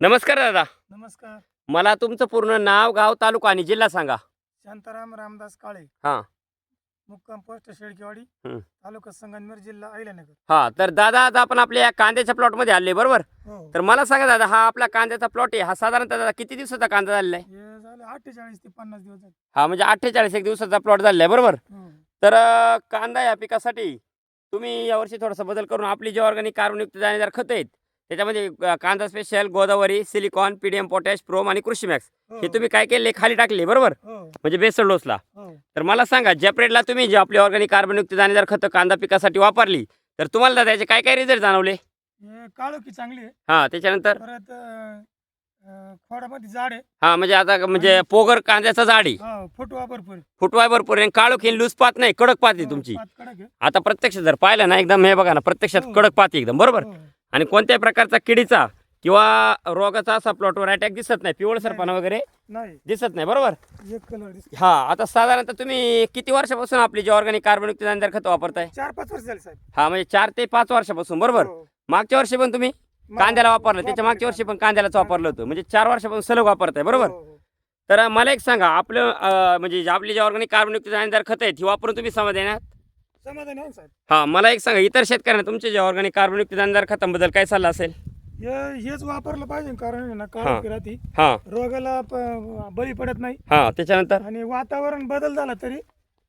नमस्कार दादा. नमस्कार. मला तुमचं पूर्ण नाव गाव तालुका आणि जिल्हा सांगा. शांताराम रामदास काळे. हा. मुक्काम पोस्ट शेळकेवाडी हं. तालुका संगमनेर जिल्हा अहिल्यानगर. हा तर दादा आता आपण आपल्या या कांद्याच्या प्लॉटमध्ये आले बरोबर? हो. तर मला सांगा दादा हा आपला कांद्याचा प्लॉट आहे हा साधारणतः दादा किती दिवसाचा कांदा झालेला आहे? हे झाले अठ्ठेचाळीस ते पन्नास दिवस झाले. हा म्हणजे अठ्ठेचाळीस एक दिवसाचा प्लॉट झालेला आहे बरोबर? हो. तर अं, कांदा या पिकासाठी तुम्ही यावर्षी थोडासा बदल करून आपली जे ऑर्गॅनिक कार्बनयुक्त दाणेदार खतं आहेत त्याच्यामध्ये कांदा special Godavari silicon PDM potash prom आणि कृषी मॅक्स हो. हे तुम्ही काय केले खाली टाकले बरोबर? हो. म्हणजे बेसल डोसला. हो. तर मला सांगा ज्या पिरियडला तुम्ही जे आपली ऑर्गॅनिक कार्बनयुक्त दाणेदार खतं कांदा पिकासाठी वापरली तर तुम्हाला दादा याचे काय काय रिझल्ट जाणवले काळोखी चांगली हा त्याच्यानंतर? खोडामध्ये झाड आहे. हा म्हणजे आता म्हणजे पोगर कांद्याचा झाडी फुटवा भरपूर. आहे. फुटवाय भरपूर आहे काळो खिन लूज पात नाही कडक पात आहे तुमची. आता प्रत्यक्ष जर पाहिलं ना एकदम हे बघा ना प्रत्यक्षात. कडक पात एकदम बरोबर. आणि कोणत्याही प्रकारचा किडीचा किंवा रोगाचा असा प्लॉटवर अटॅक दिसत नाही. पिवळसरपणा वगैरे नाही. दिसत नाही बरोबर? एक कलर दिसतो. हा आता साधारणतः तुम्ही किती वर्षापासून आपली जी ऑर्गॅनिक कार्बनयुक्त दाणेदार खतं वापरताय? चार पाच वर्ष झाले साहेब. हा म्हणजे चार ते पाच वर्षापासून बरोबर? हो. मागच्या वर्षी पण तुम्ही कांद्याला वापरलं त्याच्या मागच्या वर्षी पण कांद्यालाच वापरलं होतं. म्हणजे चार वर्षापासून सलग वापरताय बरोबर हो, हो. तर मला एक सांगा आपलं अं, म्हणजे जे आपली जे ऑर्गॅनिक कार्बनयुक्त दाणेदार खतं आहेत ही वापरून तुम्ही समाधान आहात? समाधानी आहे साहेब हा मला एक सांगा इतर शेतकऱ्यांना तुमचे जे ऑर्गॅनिक कार्बनयुक्त दाणेदार खतांबद्दल काय सल्ला असेल हे हेच वापरलं पाहिजे कारण आहे ना काळोखी राहते हा रोगाला प- बळी पडत नाही हा त्याच्यानंतर आणि वातावरण बदल झाला तरी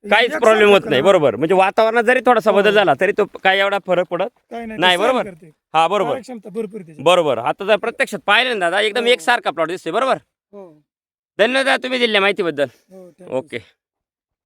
काहीच एकसारखं प्रॉब्लेम होत नाही. बरोबर म्हणजे वातावरणात जरी थोडासा हो. बदल झाला तरी तो काय एवढा फरक पडत काही नाही नाही, ते सहन बरोबर. करते. हा बरोबर कार्यक्षमता भरपूर आहे त्याची. बरोबर आता जर प्रत्यक्षात पाहिलं ना दादा एकदम हो. एकसारखा प्लॉट दिसतोय बरोबर हो धन्यवाद दादा तुम्ही दिल्या माहितीबद्दल हो thank you. ओके